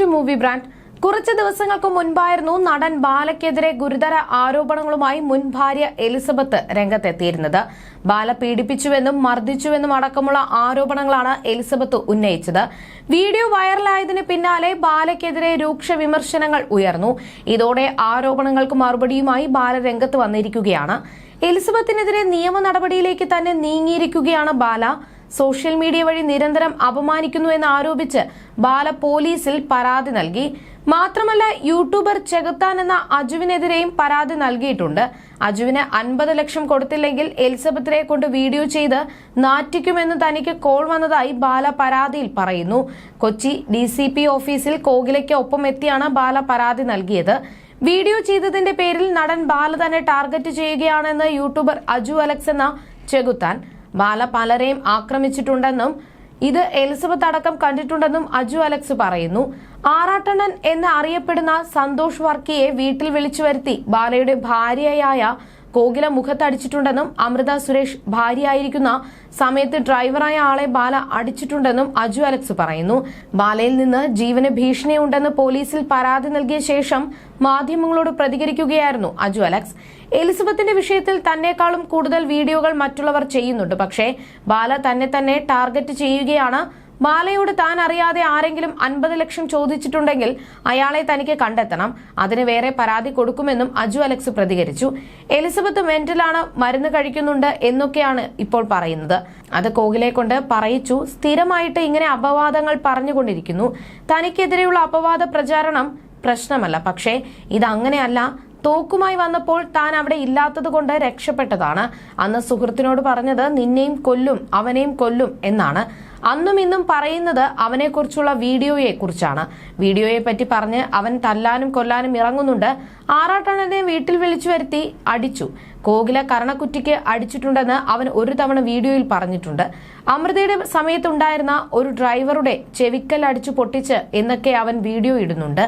To movie brand കുറച്ച് ദിവസങ്ങൾക്ക് മുൻപായിരുന്നു നടൻ ബാലയ്ക്കെതിരെ ഗുരുതര ആരോപണങ്ങളുമായി മുൻ ഭാര്യ എലിസബത്ത് രംഗത്തെത്തിയിരുന്നത്. ബാല പീഡിപ്പിച്ചുവെന്നും മർദ്ദിച്ചുവെന്നും അടക്കമുള്ള ആരോപണങ്ങളാണ് എലിസബത്ത് ഉന്നയിച്ചത്. വീഡിയോ വൈറലായതിനു പിന്നാലെ ബാലയ്ക്കെതിരെ രൂക്ഷ വിമർശനങ്ങൾ ഉയർന്നു. ഇതോടെ ആരോപണങ്ങൾക്ക് മറുപടിയുമായി ബാല രംഗത്ത് വന്നിരിക്കുകയാണ്. എലിസബത്തിനെതിരെ നിയമ നടപടിയിലേക്ക് തന്നെ നീങ്ങിയിരിക്കുകയാണ് ബാല. സോഷ്യൽ മീഡിയ വഴി നിരന്തരം അപമാനിക്കുന്നു എന്ന് ആരോപിച്ച് ബാല പോലീസിൽ പരാതി നൽകി. മാത്രമല്ല യൂട്യൂബർ ചെകുത്താൻ എന്ന അജുവിനെതിരെയും പരാതി നൽകിയിട്ടുണ്ട്. അജുവിന് അൻപത് ലക്ഷം കൊടുത്തില്ലെങ്കിൽ എലിസബത്തിനെ കൊണ്ട് വീഡിയോ ചെയ്ത് നാറ്റിക്കുമെന്ന് തനിക്ക് കോൾ വന്നതായി ബാല പരാതിയിൽ പറയുന്നു. കൊച്ചി ഡി ഓഫീസിൽ കോകിലയ്ക്ക് ഒപ്പം എത്തിയാണ് ബാല പരാതി നൽകിയത്. വീഡിയോ ചെയ്തതിന്റെ പേരിൽ നടൻ ബാല തന്നെ ടാർഗറ്റ് ചെയ്യുകയാണെന്ന് യൂട്യൂബർ അജു അലക്സ് എന്ന ചെകുത്താൻ. ബാല പലരെയും ആക്രമിച്ചിട്ടുണ്ടെന്നും ഇത് എലിസബത്ത് അടക്കം കണ്ടിട്ടുണ്ടെന്നും അജു അലക്സ് പറയുന്നു. ആറാട്ടണ്ണൻ എന്ന് അറിയപ്പെടുന്ന സന്തോഷ് വർക്കിയെ വീട്ടിൽ വിളിച്ചു വരുത്തി ബാലയുടെ ഭാര്യയായ കോകില മുഖത്തടിച്ചിട്ടുണ്ടെന്നും അമൃത സുരേഷ് ഭാര്യയായിരിക്കുന്ന സമയത്ത് ഡ്രൈവറായ ആളെ ബാല അടിച്ചിട്ടുണ്ടെന്നും അജു അലക്സ് പറയുന്നു. ബാലയിൽ നിന്ന് ജീവന് ഭീഷണിയുണ്ടെന്ന് പോലീസിൽ പരാതി നൽകിയ ശേഷം മാധ്യമങ്ങളോട് പ്രതികരിക്കുകയായിരുന്നു അജു അലക്സ്. എലിസബത്തിന്റെ വിഷയത്തിൽ തന്നെക്കാളും കൂടുതൽ വീഡിയോകൾ മറ്റുള്ളവർ ചെയ്യുന്നുണ്ട്. പക്ഷേ ബാല തന്നെ തന്നെ ടാർഗറ്റ് ചെയ്യുകയാണ്. ബാലയോട് താൻ അറിയാതെ ആരെങ്കിലും അൻപത് ലക്ഷം ചോദിച്ചിട്ടുണ്ടെങ്കിൽ അയാളെ തനിക്ക് കണ്ടെത്തണം. അതിന് വേറെ പരാതി കൊടുക്കുമെന്നും അജു അലക്സ് പ്രതികരിച്ചു. എലിസബത്ത് മെന്റലാണ് മരുന്ന് കഴിക്കുന്നുണ്ട് എന്നൊക്കെയാണ് ഇപ്പോൾ പറയുന്നത്. അത് കോകിലെ കൊണ്ട് പറയിച്ചു. സ്ഥിരമായിട്ട് ഇങ്ങനെ അപവാദങ്ങൾ പറഞ്ഞുകൊണ്ടിരിക്കുന്നു. തനിക്കെതിരെയുള്ള അപവാദ പ്രചാരണം പ്രശ്നമല്ല. പക്ഷേ ഇതങ്ങനെയല്ല. തോക്കുമായി വന്നപ്പോൾ താൻ അവിടെ ഇല്ലാത്തത് കൊണ്ട് രക്ഷപ്പെട്ടതാണ്. അന്ന് സുഹൃത്തിനോട് പറഞ്ഞത് നിന്നെയും കൊല്ലും അവനെയും കൊല്ലും എന്നാണ്. അന്നും ഇന്നും പറയുന്നത് അവനെക്കുറിച്ചുള്ള വീഡിയോയെക്കുറിച്ചാണ്. വീഡിയോയെ പറ്റി പറഞ്ഞ് അവൻ തല്ലാനും കൊല്ലാനും ഇറങ്ങുന്നുണ്ട്. ആറാട്ടണ്ണനെ വീട്ടിൽ വിളിച്ചു വരുത്തി അടിച്ചു. കോകില കരണക്കുറ്റിക്ക് അടിച്ചിട്ടുണ്ടെന്ന് അവൻ ഒരു തവണ വീഡിയോയിൽ പറഞ്ഞിട്ടുണ്ട്. അമൃതയുടെ സമയത്തുണ്ടായിരുന്ന ഒരു ഡ്രൈവറുടെ ചെവിക്കൽ അടിച്ചു പൊട്ടിച്ച് എന്നൊക്കെ അവൻ വീഡിയോ ഇടുന്നുണ്ട്.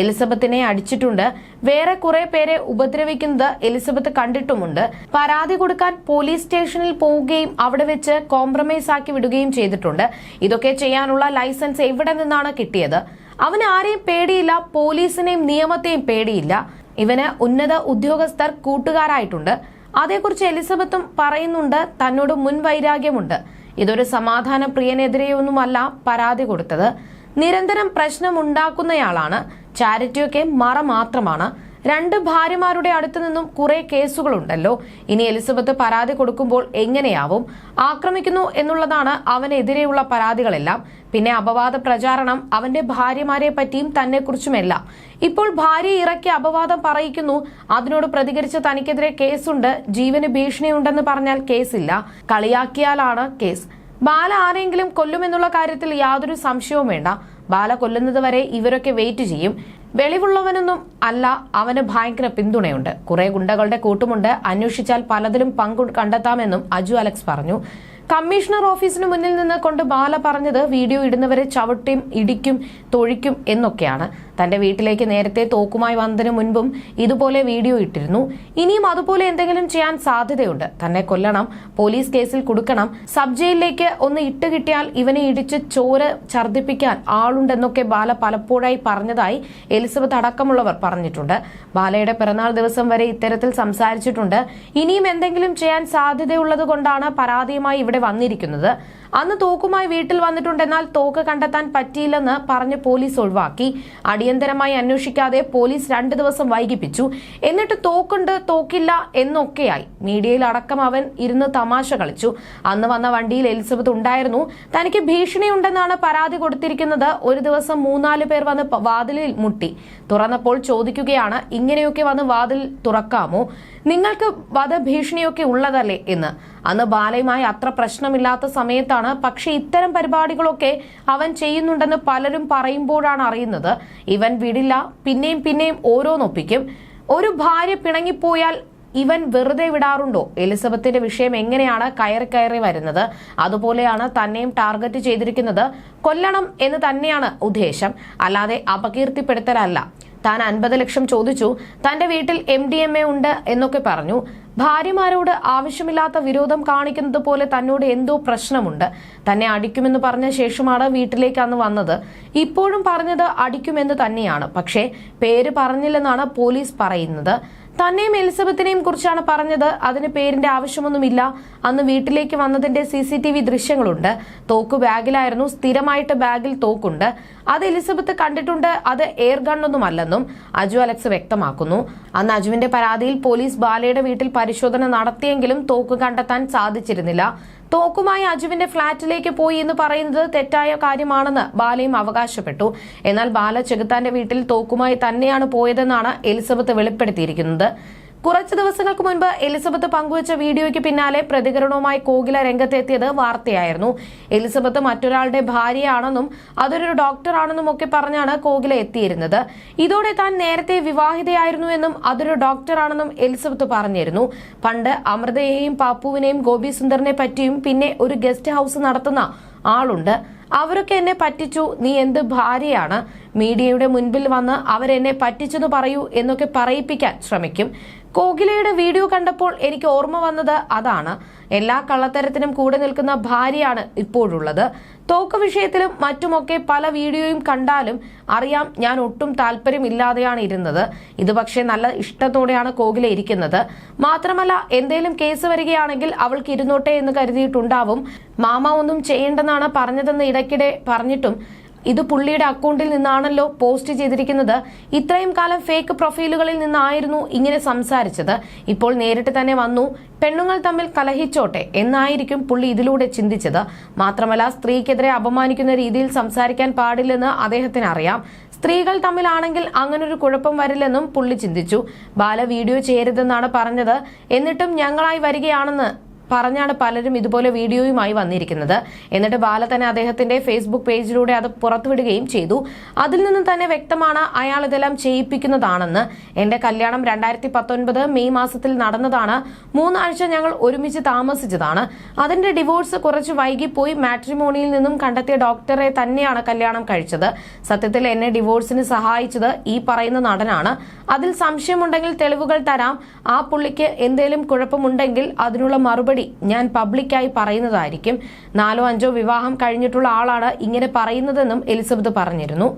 എലിസബത്തിനെ അടിച്ചിട്ടുണ്ട്. വേറെ കുറെ പേരെ ഉപദ്രവിക്കുന്നത് എലിസബത്ത് കണ്ടിട്ടുമുണ്ട്. പരാതി കൊടുക്കാൻ പോലീസ് സ്റ്റേഷനിൽ പോവുകയും അവിടെ വെച്ച് കോംപ്രമൈസ് ആക്കി വിടുകയും ചെയ്തിട്ടുണ്ട്. ഇതൊക്കെ ചെയ്യാനുള്ള ലൈസൻസ് എവിടെ നിന്നാണ് കിട്ടിയത്? അവന് ആരെയും പേടിയില്ല പോലീസിനെയും നിയമത്തെയും പേടിയില്ല. ഇവന് ഉന്നത ഉദ്യോഗസ്ഥർ കൂട്ടുകാരായിട്ടുണ്ട്. അതേക്കുറിച്ച് എലിസബത്തും പറയുന്നുണ്ട് തന്നോട് മുൻവൈരാഗ്യമുണ്ട് ഇതൊരു സമാധാന പ്രിയനെതിരെയൊന്നുമല്ല പരാതി കൊടുത്തത്. നിരന്തരം പ്രശ്നമുണ്ടാക്കുന്നയാളാണ് ചാരിറ്റിയൊക്കെ മറ മാത്രമാണ് രണ്ട് ഭാര്യമാരുടെ അടുത്തു നിന്നും കുറെ കേസുകളുണ്ടല്ലോ. ഇനി എലിസബത്ത് പരാതി കൊടുക്കുമ്പോൾ എങ്ങനെയാവും? ആക്രമിക്കുന്നു എന്നുള്ളതാണ് അവനെതിരെയുള്ള പരാതികളെല്ലാം. പിന്നെ അപവാദ പ്രചാരണം അവന്റെ ഭാര്യമാരെ പറ്റിയും തന്നെ കുറിച്ചുമെല്ലാം ഇപ്പോൾ ഭാര്യ ഇറക്കി അപവാദം പറയിക്കുന്നു. അതിനോട് പ്രതികരിച്ച തനിക്കെതിരെ കേസുണ്ട്. ജീവന് ഭീഷണിയുണ്ടെന്ന് പറഞ്ഞാൽ കേസില്ല. കളിയാക്കിയാലാണ് കേസ്. ബാല ആരെങ്കിലും കൊല്ലുമെന്നുള്ള കാര്യത്തിൽ യാതൊരു സംശയവും വേണ്ട. ബാല കൊല്ലുന്നത് വരെ ഇവരൊക്കെ വെയിറ്റ് ചെയ്യും. വെളിവുള്ളവനൊന്നും അല്ല അവന് ഭയങ്കര പിന്തുണയുണ്ട്. കുറെ ഗുണ്ടകളുടെ കൂട്ടുമുണ്ട്. അന്വേഷിച്ചാൽ പലതിലും പങ്കു കണ്ടെത്താമെന്നും അജു അലക്സ് പറഞ്ഞു. കമ്മീഷണർ ഓഫീസിന് മുന്നിൽ നിന്ന് കൊണ്ട് ബാല പറഞ്ഞത് വീഡിയോ ഇടുന്നവരെ ചവിട്ടിയും ഇടിക്കും തൊഴിക്കും എന്നൊക്കെയാണ്. തന്റെ വീട്ടിലേക്ക് നേരത്തെ തോക്കുമായി വന്നതിന് മുൻപും ഇതുപോലെ വീഡിയോ ഇട്ടിരുന്നു. ഇനിയും അതുപോലെ എന്തെങ്കിലും ചെയ്യാൻ സാധ്യതയുണ്ട്. തന്നെ കൊല്ലണം പോലീസ് കേസിൽ കൊടുക്കണം സബ് ജയിലിലേക്ക് ഒന്ന് ഇട്ട് കിട്ടിയാൽ ഇവനെ ഇടിച്ച് ചോര ഛർദ്ദിപ്പിക്കാൻ ആളുണ്ടെന്നൊക്കെ ബാല പലപ്പോഴായി പറഞ്ഞതായി എലിസബത്ത് അടക്കമുള്ളവർ പറഞ്ഞിട്ടുണ്ട്. ബാലയുടെ പിറന്നാൾ ദിവസം വരെ ഇത്തരത്തിൽ സംസാരിച്ചിട്ടുണ്ട്. ഇനിയും എന്തെങ്കിലും ചെയ്യാൻ സാധ്യതയുള്ളത് കൊണ്ടാണ് പരാതിയുമായി വന്നിരിക്കുന്നത്. അന്ന് തോക്കുമായി വീട്ടിൽ വന്നിട്ടുണ്ടെന്നാൽ തോക്ക് കണ്ടെത്താൻ പറ്റിയില്ലെന്ന് പറഞ്ഞ് പോലീസ് ഒഴിവാക്കി. അടിയന്തരമായി അന്വേഷിക്കാതെ പോലീസ് രണ്ടു ദിവസം വൈകിപ്പിച്ചു. എന്നിട്ട് തോക്കുണ്ട് തോക്കില്ല എന്നൊക്കെയായി. മീഡിയയിൽ അടക്കം അവൻ ഇരുന്ന് തമാശ കളിച്ചു. അന്ന് വന്ന വണ്ടിയിൽ എലിസബത്ത് ഉണ്ടായിരുന്നു. തനിക്ക് ഭീഷണിയുണ്ടെന്നാണ് പരാതി കൊടുത്തിരിക്കുന്നത്. ഒരു ദിവസം മൂന്നാൽ പേർ വന്ന് വാതിലിൽ മുട്ടി. തുറന്നപ്പോൾ ചോദിക്കുകയാണ് ഇങ്ങനെയൊക്കെ വന്ന് വാതിൽ തുറക്കാമോ? നിങ്ങൾക്ക് വധഭീഷണിയൊക്കെ ഉള്ളതല്ലേ? എന്ന്. അന്ന് ബാലയുമായി അത്ര പ്രശ്നമില്ലാത്ത സമയത്താണ് പക്ഷെ ഇത്തരം പരിപാടികളൊക്കെ അവൻ ചെയ്യുന്നുണ്ടെന്ന് പലരും പറയുമ്പോഴാണ് അറിയുന്നത്. ഇവൻ വിടില്ല പിന്നെയും പിന്നെയും ഓരോന്നൊപ്പിക്കും ഒരു ഭാര്യ പിണങ്ങിപ്പോയാൽ ഇവൻ വെറുതെ വിടാറുണ്ടോ? എലിസബത്തിന്റെ വിഷയം എങ്ങനെയാണ് കയറി കയറി വരുന്നത്? അതുപോലെയാണ് തന്നെയും ടാർഗറ്റ് ചെയ്തിരിക്കുന്നത് കൊല്ലണം എന്ന് തന്നെയാണ് ഉദ്ദേശം. അല്ലാതെ അപകീർത്തിപ്പെടുത്തലല്ല. താൻ അൻപത് ലക്ഷം ചോദിച്ചു. തന്റെ വീട്ടിൽ എം ഡി എം എ ഉണ്ട് എന്നൊക്കെ പറഞ്ഞു. ഭാര്യമാരോട് ആവശ്യമില്ലാത്ത വിരോധം കാണിക്കുന്നത് പോലെ തന്നോട് എന്തോ പ്രശ്നമുണ്ട്. തന്നെ അടിക്കുമെന്ന് പറഞ്ഞ ശേഷമാണ് വീട്ടിലേക്ക് അന്ന് വന്നത്. ഇപ്പോഴും പറഞ്ഞത് അടിക്കുമെന്ന് തന്നെയാണ്. പക്ഷേ പേര് പറഞ്ഞില്ലെന്നാണ് പോലീസ് പറയുന്നത്. തന്നെയും എലിസബത്തിനെയും കുറിച്ചാണ് പറഞ്ഞത്. അതിന് പേരിന്റെ ആവശ്യമൊന്നുമില്ല. അന്ന് വീട്ടിലേക്ക് വന്നതിന്റെ സി സി ടി വി ദൃശ്യങ്ങളുണ്ട്. തോക്ക് ബാഗിലായിരുന്നു. സ്ഥിരമായിട്ട് ബാഗിൽ തോക്കുണ്ട്. അത് എലിസബത്ത് കണ്ടിട്ടുണ്ട്. അത് എയർ ഗണ്ണൊന്നുമല്ലെന്നും അജു അലക്സ് വ്യക്തമാക്കുന്നു. അന്ന് അജുവിന്റെ പരാതിയിൽ പോലീസ് ബാലയുടെ വീട്ടിൽ പരിശോധന നടത്തിയെങ്കിലും തോക്ക് കണ്ടെത്താൻ സാധിച്ചിരുന്നില്ല. തോക്കുമായി അജുവിന്റെ ഫ്ളാറ്റിലേക്ക് പോയി എന്ന് പറയുന്നത് തെറ്റായ കാര്യമാണെന്ന് ബാലയും അവകാശപ്പെട്ടു. എന്നാൽ ബാല ചെകുത്താന്റെ വീട്ടിൽ തോക്കുമായി തന്നെയാണ് പോയതെന്നാണ് എലിസബത്ത് വെളിപ്പെടുത്തിയിരിക്കുന്നത്. കുറച്ച് ദിവസങ്ങൾക്ക് മുൻപ് എലിസബത്ത് പങ്കുവച്ച വീഡിയോയ്ക്ക് പിന്നാലെ പ്രതികരണവുമായി കോകില രംഗത്തെത്തിയത് വാർത്തയായിരുന്നു. എലിസബത്ത് മറ്റൊരാളുടെ ഭാര്യയാണെന്നും അതൊരു ഡോക്ടറാണെന്നും ഒക്കെ പറഞ്ഞാണ് കോകില എത്തിയിരുന്നത്. ഇതോടെ താൻ നേരത്തെ വിവാഹിതയായിരുന്നു എന്നും അതൊരു ഡോക്ടറാണെന്നും എലിസബത്ത് പറഞ്ഞിരുന്നു. പണ്ട് അമൃതയെയും പാപ്പുവിനെയും ഗോപി സുന്ദറിനെ പറ്റിയും പിന്നെ ഒരു ഗസ്റ്റ് ഹൌസ് നടത്തുന്ന ആളുണ്ട്. അവരൊക്കെ എന്നെ പറ്റിച്ചു. നീ എന്ത് ഭാര്യയാണ്? മീഡിയയുടെ മുൻപിൽ വന്ന് അവരെന്നെ പറ്റിച്ചെന്ന് പറയൂ എന്നൊക്കെ പറയിപ്പിക്കാൻ ശ്രമിക്കും. കോകിലയുടെ വീഡിയോ കണ്ടപ്പോൾ എനിക്ക് ഓർമ്മ വന്നത് അതാണ്. എല്ലാ കള്ളത്തരത്തിനും കൂടെ നിൽക്കുന്ന ഭാര്യയാണ് ഇപ്പോഴുള്ളത്. തോക്ക് വിഷയത്തിലും മറ്റുമൊക്കെ പല വീഡിയോയും കണ്ടാലും അറിയാം ഞാൻ ഒട്ടും താല്പര്യമില്ലാതെയാണ് ഇരുന്നത്. ഇത് പക്ഷേ നല്ല ഇഷ്ടത്തോടെയാണ് കോകില ഇരിക്കുന്നത്. മാത്രമല്ല എന്തേലും കേസ് വരികയാണെങ്കിൽ അവൾക്ക് ഇരുന്നോട്ടെ എന്ന് കരുതിയിട്ടുണ്ടാവും. മാമ ഒന്നും ചെയ്യേണ്ടെന്നാണ് പറഞ്ഞതെന്ന് ഇടയ്ക്കിടെ പറഞ്ഞിട്ടും ഇത് പുള്ളിയുടെ അക്കൗണ്ടിൽ നിന്നാണല്ലോ പോസ്റ്റ് ചെയ്തിരിക്കുന്നത്. ഇത്രയും കാലം ഫേക്ക് പ്രൊഫൈലുകളിൽ നിന്നായിരുന്നു ഇങ്ങനെ സംസാരിച്ചത്. ഇപ്പോൾ നേരിട്ട് തന്നെ വന്നു. പെണ്ണുങ്ങൾ തമ്മിൽ കലഹിച്ചോട്ടെ എന്നായിരിക്കും പുള്ളി ഇതിലൂടെ ചിന്തിച്ചത്. മാത്രമല്ല സ്ത്രീക്കെതിരെ അപമാനിക്കുന്ന രീതിയിൽ സംസാരിക്കാൻ പാടില്ലെന്ന് അദ്ദേഹത്തിന് അറിയാം സ്ത്രീകൾ തമ്മിലാണെങ്കിൽ അങ്ങനൊരു കുഴപ്പം വരില്ലെന്നും പുള്ളി ചിന്തിച്ചു. ബാല വീഡിയോ ചെയ്യരുതെന്നാണ് പറഞ്ഞത്. എന്നിട്ടും ഞങ്ങളായി വരികയാണെന്ന് പറഞ്ഞാണ് പലരും ഇതുപോലെ വീഡിയോയുമായി വന്നിരിക്കുന്നത്. എന്നിട്ട് ബാല തന്നെ അദ്ദേഹത്തിന്റെ ഫേസ്ബുക്ക് പേജിലൂടെ അത് പുറത്തുവിടുകയും ചെയ്തു. അതിൽ നിന്ന് തന്നെ വ്യക്തമാണ് അയാൾ ഇതെല്ലാം ചെയ്യിപ്പിക്കുന്നതാണെന്ന്. എന്റെ കല്യാണം രണ്ടായിരത്തി പത്തൊൻപത് മെയ് മാസത്തിൽ നടന്നതാണ്. മൂന്നാഴ്ച ഞങ്ങൾ ഒരുമിച്ച് താമസിച്ചതാണ്. അതിന്റെ ഡിവോഴ്സ് കുറച്ച് വൈകിപ്പോയി മാട്രിമോണിയിൽ നിന്നും കണ്ടെത്തിയ ഡോക്ടറെ തന്നെയാണ് കല്യാണം കഴിച്ചത്. സത്യത്തിൽ എന്നെ ഡിവോഴ്സിന് സഹായിച്ചത് ഈ പറയുന്ന നടനാണ്. അതിൽ സംശയമുണ്ടെങ്കിൽ തെളിവുകൾ തരാം. ആ പുള്ളിക്ക് എന്തേലും കുഴപ്പമുണ്ടെങ്കിൽ അതിനുള്ള മറുപടി ഞാൻ പബ്ലിക്കായി പറയുന്നതായിരിക്കും. നാലോ അഞ്ചോ വിവാഹം കഴിഞ്ഞിട്ടുള്ള ആളാണ് ഇങ്ങനെ പറയുന്നതെന്നും എലിസബത്ത് പറഞ്ഞിരുന്നു.